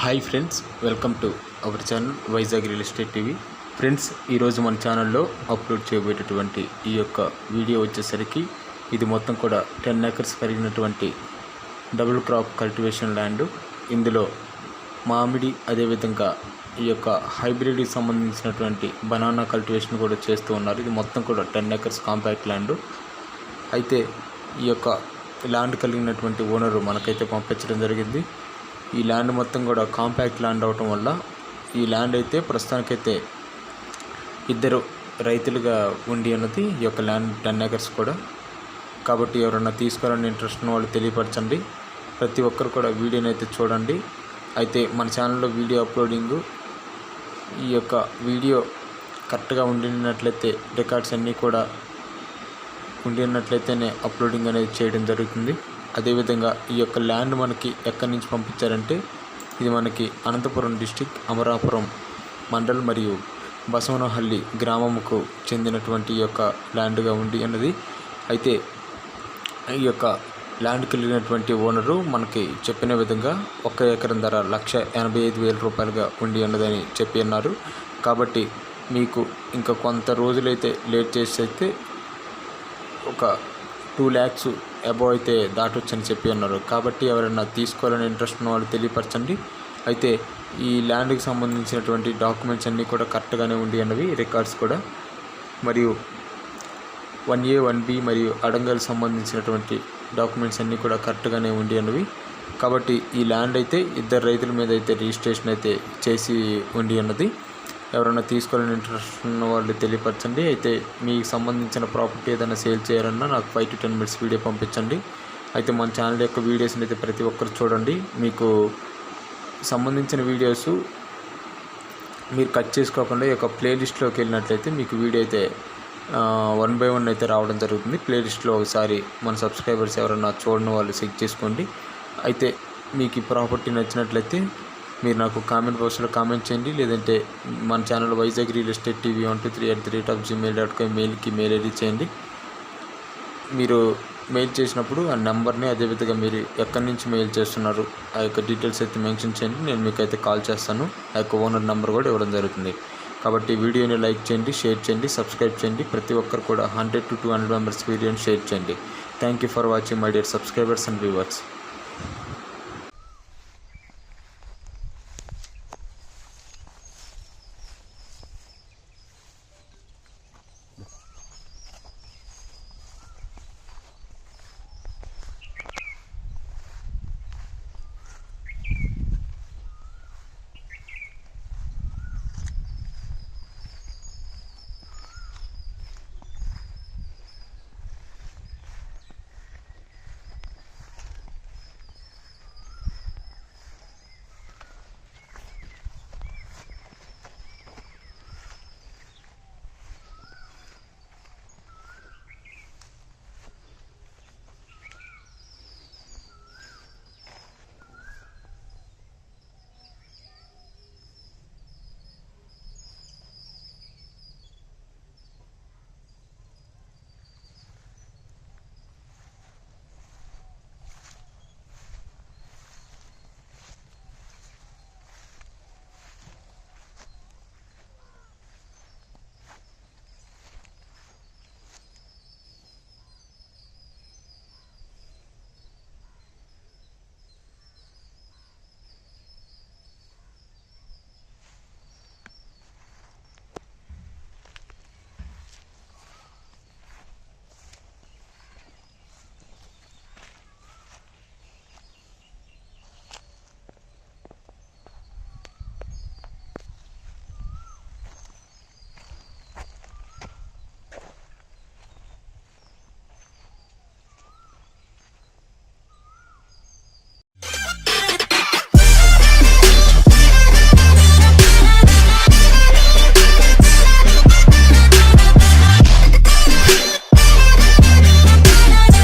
Hi friends welcome to our channel Vizag real estate TV friends ఈరోజు మన ఛానల్లో upload చేయబోయేటటువంటి ఈ యొక్క వీడియో వచ్చేసరికి ఇది మొత్తం కూడా టెన్ ఏకర్స్ కలిగినటువంటి డబుల్ క్రాప్ కల్టివేషన్ ల్యాండ్ ఇందులో మామిడి అదేవిధంగా ఈ యొక్క హైబ్రిడ్కి సంబంధించినటువంటి బనానా కల్టివేషన్ కూడా చేస్తూ ఉన్నారు. ఇది మొత్తం కూడా టెన్ ఏకర్స్ కాంపాక్ట్ ల్యాండ్ అయితే ఈ యొక్క ల్యాండ్ కలిగినటువంటి ఓనరు మనకైతే పంపించడం జరిగింది. ఈ ల్యాండ్ మొత్తం కూడా కాంపాక్ట్ ల్యాండ్ అవటం వల్ల ఈ ల్యాండ్ అయితే ప్రస్తుతానికైతే ఇద్దరు రైతులుగా ఉండి ఉన్నది. ఈ యొక్క ల్యాండ్ టెన్ ఏకర్స్ కూడా. కాబట్టి ఎవరైనా తీసుకోవాలని ఇంట్రెస్ట్ ఉన్న వాళ్ళు తెలియపరచండి. ప్రతి ఒక్కరు కూడా వీడియోని అయితే చూడండి. అయితే మన ఛానల్లో వీడియో అప్లోడింగ్ ఈ యొక్క వీడియో కరెక్ట్గా ఉండినట్లయితే రికార్డ్స్ అన్నీ కూడా ఉండినట్లయితేనే అప్లోడింగ్ అనేది చేయడం జరుగుతుంది. అదేవిధంగా ఈ యొక్క ల్యాండ్ మనకి ఎక్కడి నుంచి పంపించారంటే ఇది మనకి అనంతపురం డిస్టిక్ అమరాపురం మండల్ మరియు బసవనహల్లి గ్రామముకు చెందినటువంటి ఈ యొక్క ల్యాండ్గా ఉండి అన్నది. అయితే ఈ యొక్క ల్యాండ్కి వెళ్ళినటువంటి ఓనరు మనకి చెప్పిన విధంగా ఒక్క ఎకరం ధర లక్ష ఎనభై ఐదు వేల రూపాయలుగా ఉండి ఉన్నదని చెప్పి అన్నారు. కాబట్టి మీకు ఇంకా కొంత రోజులైతే లేట్ చేసి అయితే ఒక టూ ల్యాక్స్ అబో అయితే దాటొచ్చని చెప్పి అన్నారు. కాబట్టి ఎవరైనా తీసుకోవాలని ఇంట్రెస్ట్ ఉన్న వాళ్ళు తెలియపరచండి. అయితే ఈ ల్యాండ్కి సంబంధించినటువంటి డాక్యుమెంట్స్ అన్నీ కూడా కరెక్ట్గానే ఉండి అన్నవి రికార్డ్స్ కూడా. మరియు వన్ ఏ వన్ బి మరియు అడంగల్ సంబంధించినటువంటి డాక్యుమెంట్స్ అన్నీ కూడా కరెక్ట్గానే ఉండి అన్నవి. కాబట్టి ఈ ల్యాండ్ అయితే ఇద్దరు రైతుల మీద అయితే రిజిస్ట్రేషన్ అయితే చేసి ఉండి అన్నది. ఎవరైనా తీసుకోవాలని ఇంట్రెస్ట్ ఉన్న వాళ్ళు తెలియపరచండి. అయితే మీకు సంబంధించిన ప్రాపర్టీ ఏదైనా సేల్ చేయాలన్నా నాకు five to ten minutes video పంపించండి. అయితే మన ఛానల్ యొక్క వీడియోస్ని అయితే ప్రతి ఒక్కరు చూడండి. మీకు సంబంధించిన వీడియోస్ మీరు కట్ చేసుకోకుండా ఈ యొక్క ప్లేలిస్ట్లోకి వెళ్ళినట్లయితే మీకు వీడియో అయితే వన్ బై వన్ అయితే రావడం జరుగుతుంది. ప్లేలిస్ట్లో ఒకసారి మన సబ్స్క్రైబర్స్ ఎవరైనా చూడని వాళ్ళు చెక్ చేసుకోండి. అయితే మీకు ఈ ప్రాపర్టీ నచ్చినట్లయితే మీరు నాకు కామెంట్ బాక్స్లో కామెంట్ చేయండి. లేదంటే మన channel Vizag real estate TV one two three at the rate of Gmail dot com మెయిల్కి మెయిల్ ఐడి చేయండి. మీరు మెయిల్ చేసినప్పుడు ఆ నెంబర్ని అదేవిధంగా మీరు ఎక్కడి నుంచి మెయిల్ చేస్తున్నారు ఆ యొక్క డీటెయిల్స్ అయితే మెన్షన్ చేయండి. నేను మీకు అయితే కాల్ చేస్తాను. ఆ యొక్క ఓనర్ నెంబర్ కూడా ఇవ్వడం జరుగుతుంది. కాబట్టి వీడియోని లైక్ చేయండి షేర్ చేయండి సబ్స్క్రైబ్ చేయండి. ప్రతి ఒక్కరు కూడా hundred to two hundred members వీడియోని షేర్ చేయండి. Thank you for watching my dear subscribers and viewers